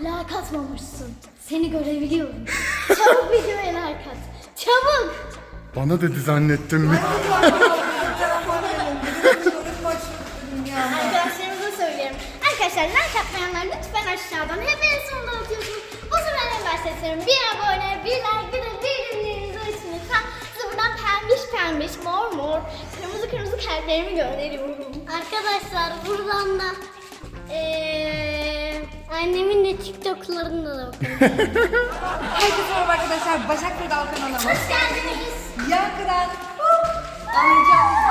like atmamışsın. Seni görebiliyorum. Çabuk videoya like at. Çabuk. Bana dedi zannettim mi? Arkadaşlarımıza söylüyorum. Arkadaşlar like atmayanlar lütfen aşağıdan hemen sonunda atıyorsunuz. O zaman en başta istiyorum. Bir abone, bir like, bir de bildirimlerinizi açın lütfen. Size buradan pembiş pembiş, mor mor, kırmızı kırmızı kalplerimi gönderiyorum. Arkadaşlar buradan da annemin de TikTok'larına da bakın. Herkese merhaba arkadaşlar. Başak Kırdal kanalına hoş Hoş geldiniz. Yankıdan anlayacağınız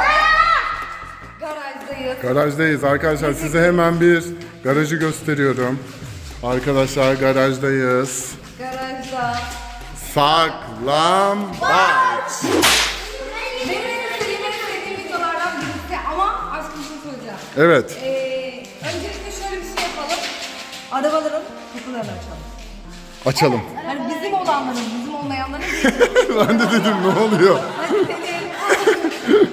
garajdayız. Garajdayız arkadaşlar. Size hemen bir garajı gösteriyorum. Arkadaşlar garajdayız. Garajda. Saklambaç. Benim en sevdiğim, en sevdiğim videolardan birisi ama aşkım şey söyleyeceğim. Evet. Arabaların kapılarını açalım. Açalım. Yani bizim olanların, bizim olmayanların değil. ben de dedim ne oluyor? Hadi deneyelim.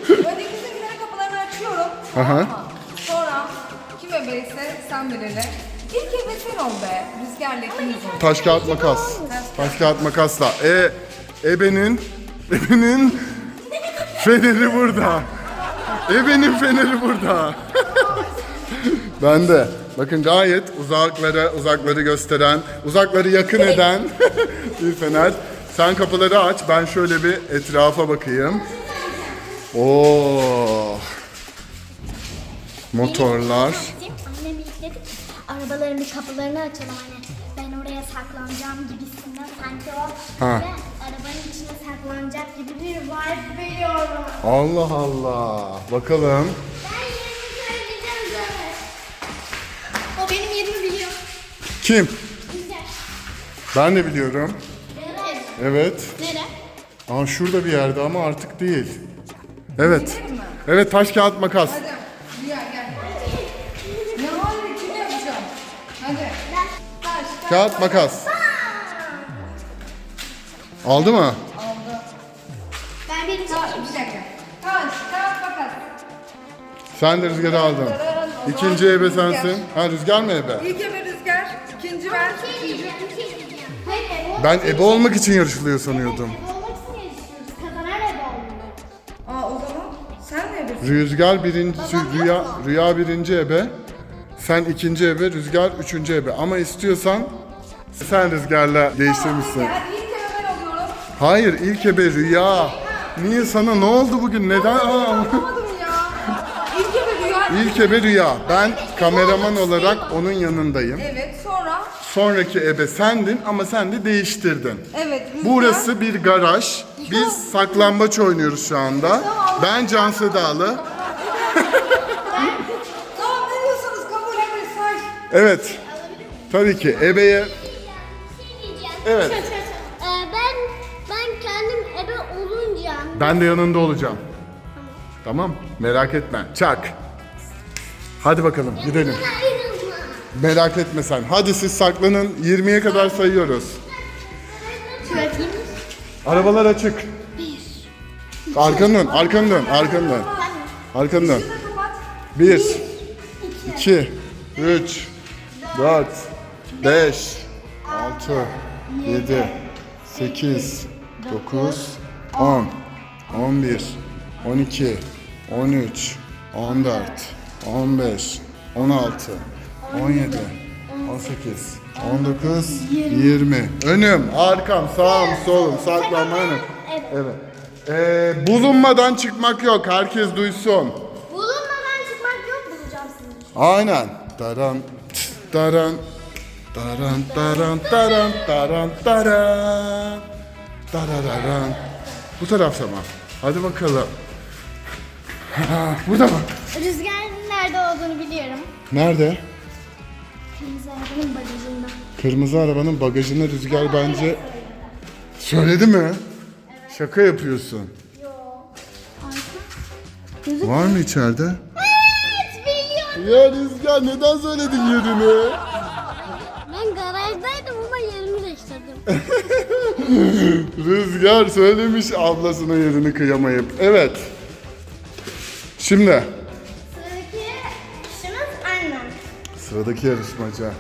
Önceki bizimkilerin kapılarını açıyorum. Aha. Mı? Sonra kim ebeyse sen belirle. İlk ebe sen ol be. Rüzgarla ikimiz ol. Taş kağıt makas. Taş kağıt makasla. E ebenin ebenin feneri burada. Ebenin feneri burada. ben de. Bakın gayet uzakları uzakları gösteren, uzakları yakın eden bir fener. Sen kapıları aç. Ben şöyle bir etrafa bakayım. Oo. Motorlar. Annem birlikte arabaların bir kapılarını açalım hani ben oraya saklanacağım gibisinden sanki o Ha. ve arabanın içine saklanacak gibi bir vibe veriyorum. Allah Allah. Bakalım. Ben Kim? Güzel. Ben de biliyorum. Evet. Evet. Nere? Aa şurada bir yerde ama artık değil. Evet. Evet taş kağıt makas. Hadi. Rüya gel. Ne var kim yapacağım? Hadi. Taş, Kağıt makas. Aldı mı? Aldı. Ben bir Taş, bir dakika. Taş, kağıt, makas. Sen de rüzgarı aldın. İkinci ebe sensin. Ha rüzgar mı ebe? İlk ebe ben. Bir şey diyeceğim, bir şey diyeceğim. Hayır, ebe Ben ebe olmak için yarışılıyor sanıyordum. Ebe olmak için yarışıyoruz. Kazanan ebe olmalı. Aa o zaman sen ne ebesin? Rüzgar birinci, rüya, rüya birinci ebe. Sen ikinci ebe, rüzgar üçüncü ebe. Ama istiyorsan sen rüzgarla değiştirmişsin. Hadi ilk ebe ben oluyorum. Hayır ilk ebe rüya. Niye sana ne oldu bugün? Neden? Aa, Anlamadım ya. İlk ebe rüya. İlk ebe rüya. Ben kameraman olarak onun yanındayım. Evet sonra. Sonraki ebe sendin ama sen de değiştirdin. Evet rüzgar. Burası bir garaj. Biz saklambaç oynuyoruz şu anda. Ben Can Sedalı. Tamam ne diyorsanız kabul edin say. Evet. Tabii ki ebeye Bir şey. Evet. Ee, ben ben kendim ebe olunca ben de yanında olacağım. Tamam. Merak etme. Çak. Hadi bakalım gidelim. Merak etme sen. Hadi siz saklanın. 20'ye kadar sayıyoruz. Arabalar açık. Arkanı dön, arkanı dön, arkanı dön. Arkanı dön. Kapat. 1, 2, 3, 4, 5, 6, 7, 8, 9, 10, 11, 12, 13, 14, 15, 16, 17, 18, 19, 20. Önüm, arkam, sağım, solum, saklanma önüm. Evet. Ee, bulunmadan çıkmak yok. Herkes duysun. Bulunmadan çıkmak yok bulacağım sizi. Aynen. Daran, tıs, daran, daran, daran, daran, daran, daran, darararan. Bu tarafta mı? Hadi bakalım. Ha, Burada mı? Rüzgarın nerede olduğunu biliyorum. Nerede? Kırmızı arabanın bagajında. Kırmızı arabanın bagajına rüzgar bence... Söyledi mi? Şaka yapıyorsun. Yok. Var mı içeride? Evet biliyorum. Ya Rüzgar neden söyledin yerini? Ben garajdaydım ama yerimi değiştirdim. Rüzgar söylemiş ablasının yerini kıyamayıp. Evet. Şimdi Sıradaki annem.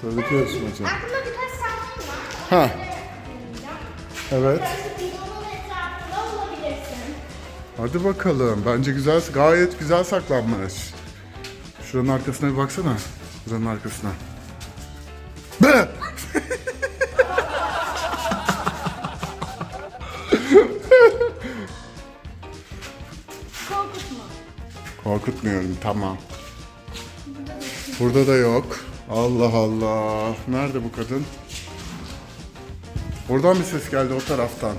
sıradaki yarışmacı. Aklımda birkaç tahmin var. Ha. Evet. Hadi bakalım. Bence güzel, gayet güzel saklanmış. Şuranın arkasına bir baksana. Şuranın arkasına. Be! Korkutma. Korkutmuyorum, tamam. Burada da yok. Allah Allah. Nerede bu kadın? Oradan bir ses geldi o taraftan.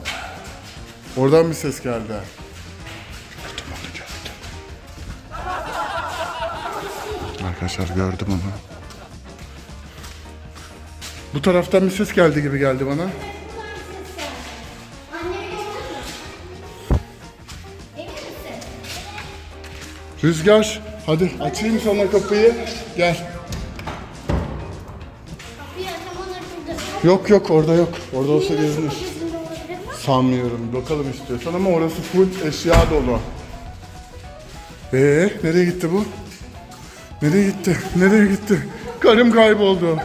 Oradan bir ses geldi. Gördüm onu gördüm. Arkadaşlar gördüm onu. Bu taraftan bir ses geldi gibi geldi bana. Rüzgar, hadi açayım sana kapıyı. Gel. Yok yok orada yok. Orada olsa gezinir. Sanmıyorum. Bakalım istiyorsan ama orası full eşya dolu. Ee, nereye gitti bu? Nereye gitti? Nereye gitti? Karım kayboldu.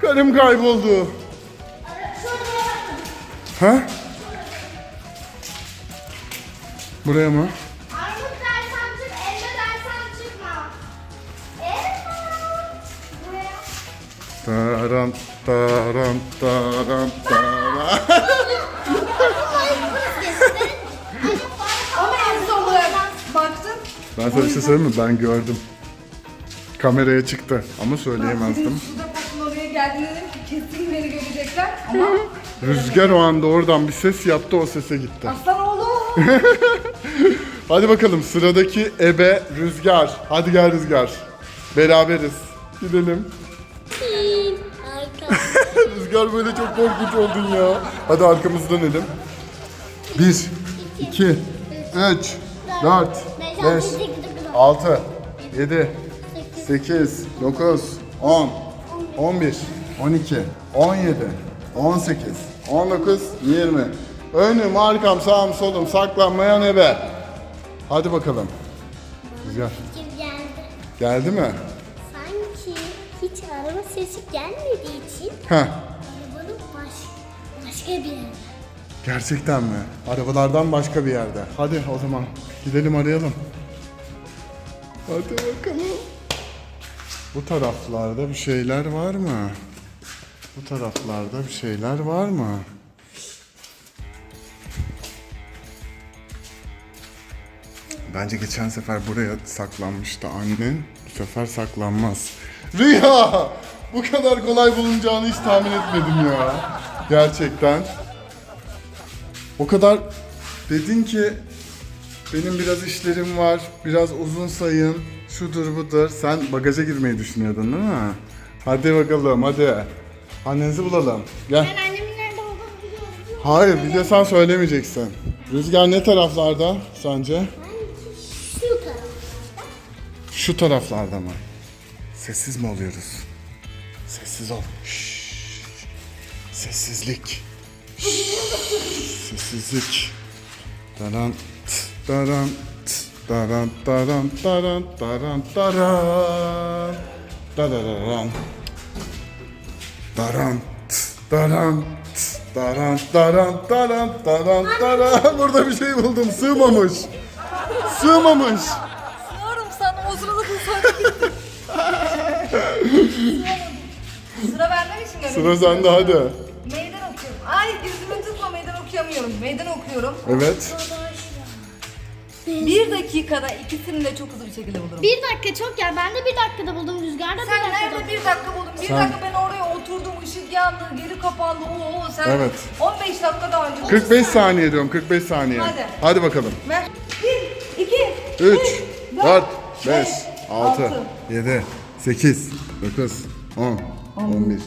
Karım kayboldu. Ha? Buraya mı? Taran taran taran taran. Ama en son olarak baktın. Ben sana bir şey söyleyeyim mi? Ben gördüm. Kameraya çıktı ama söyleyemezdim. Şurada bakın oraya geldi dedim ki kesin beni görecekler ama Rüzgar o anda oradan bir ses yaptı o sese gitti. aslan oğlum. Hadi bakalım sıradaki ebe Rüzgar. Hadi gel Rüzgar. Beraberiz. Gidelim. Rüzgar böyle çok korkunç oldun ya. Hadi arkamızı dönelim. 1, 2, 3, 4, 5, 6, 7, 8, 9, 10, 11, 12, 17, 18, 19, 20. Önüm, arkam, sağım, solum, saklanmayan ebe. Hadi bakalım. Rüzgar. geldi. Geldi mi? Sanki hiç araba sesi gelmediği için Heh. Başka bir yerde. Gerçekten mi? Arabalardan başka bir yerde. Hadi o zaman gidelim arayalım. Hadi bakalım. Bu taraflarda bir şeyler var mı? Bu taraflarda bir şeyler var mı? Bence geçen sefer buraya saklanmıştı annen. Bu sefer saklanmaz. Rüya! Bu kadar kolay bulunacağını hiç tahmin etmedim ya. Gerçekten. O kadar dedin ki benim biraz işlerim var, biraz uzun sayın, şudur budur. Sen bagaja girmeyi düşünüyordun değil mi? Hadi bakalım hadi. Annenizi bulalım. Gel. Ben annemin nerede olduğunu biliyorum. Hayır sen söylemeyeceksin. Rüzgar ne taraflarda sence? Şu taraf. Şu taraflarda mı? Sessiz mi oluyoruz? Sessiz ol. Şşş. Sessizlik. Sessizlik. Daran, daran, daran, daran, daran, daran, daran. Daran, daran, tıt, daran, daran, daran, daran, daran. Burada bir şey buldum. Sığmamış. Sığmamış. Sığıyorum sana o sırada sonra gittim. Sıra bende mi şimdi? Sıra sende hadi. Okuyamıyorum. Meydan okuyorum. Evet. Bir dakikada ikisini de çok hızlı bir şekilde bulurum. Bir dakika çok ya. Ben de bir dakikada buldum. Rüzgarda bir Sen dakikada. nerede bir dakika buldun? Bir Sen- dakika ben oraya oturdum, ışık yandı, geri kapandı. Oo sen Evet. 15 dakika daha önce. 45 saniye diyorum 45 saniye. Hadi. Hadi bakalım. Ver. 1, 2, 3, 4, 5, beş, 6, altı. 7, 8, 9, 10, 11,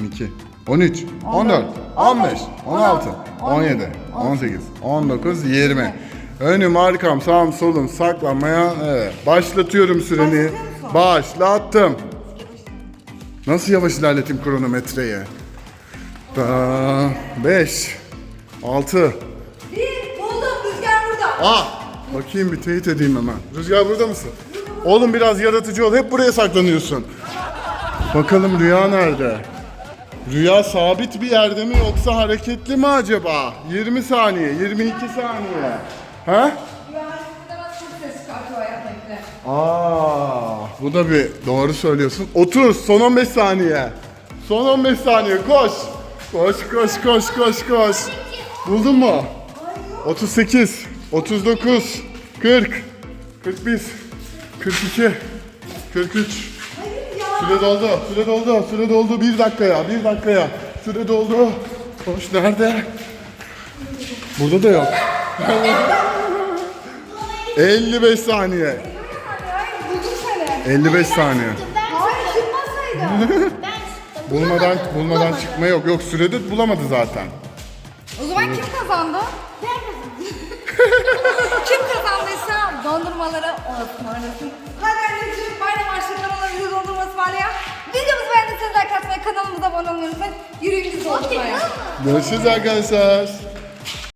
12, 13, 14, 15, 16, 17, 18, 19, 20. Önüm, arkam, sağım, solum, saklanmaya. Evet. Başlatıyorum süreni. Başlattım. Nasıl yavaş ilerleteyim kronometreyi? Da 5, 6, 1, buldum rüzgar burada. Ah! Bakayım bir teyit edeyim hemen. Rüzgar burada mısın? Oğlum biraz yaratıcı ol. Hep buraya saklanıyorsun. Bakalım Rüya nerede? Rüya sabit bir yerde mi yoksa hareketli mi acaba? 20 saniye, 22 saniye. Ha? Aa, bu da bir doğru söylüyorsun. 30, son 15 saniye. Son 15 saniye, koş. Koş, koş, koş, koş, koş. Buldun mu? 38, 39, 40, 41, 42, 43. Süre doldu, süre doldu, süre doldu. Bir dakikaya, bir dakikaya. Süre doldu. Koş, nerede? Burada da yok. 55 saniye. Hayır buldum seni. 55 saniye. Ben Hayır çıktım. Bulmadan bulmadan çıkma yok. Yok sürede bulamadı zaten. o zaman kim kazandı? Kim kazandıysa dondurmaları o ısmarlasın. Hadi bayram harçlı kanalımıza dondurma ısmarlayan. Videomuzu beğendiyseniz atmayı, kanalımıza abone olmayı unutmayın. Yürüyün biz dondurmaya. Görüşürüz arkadaşlar.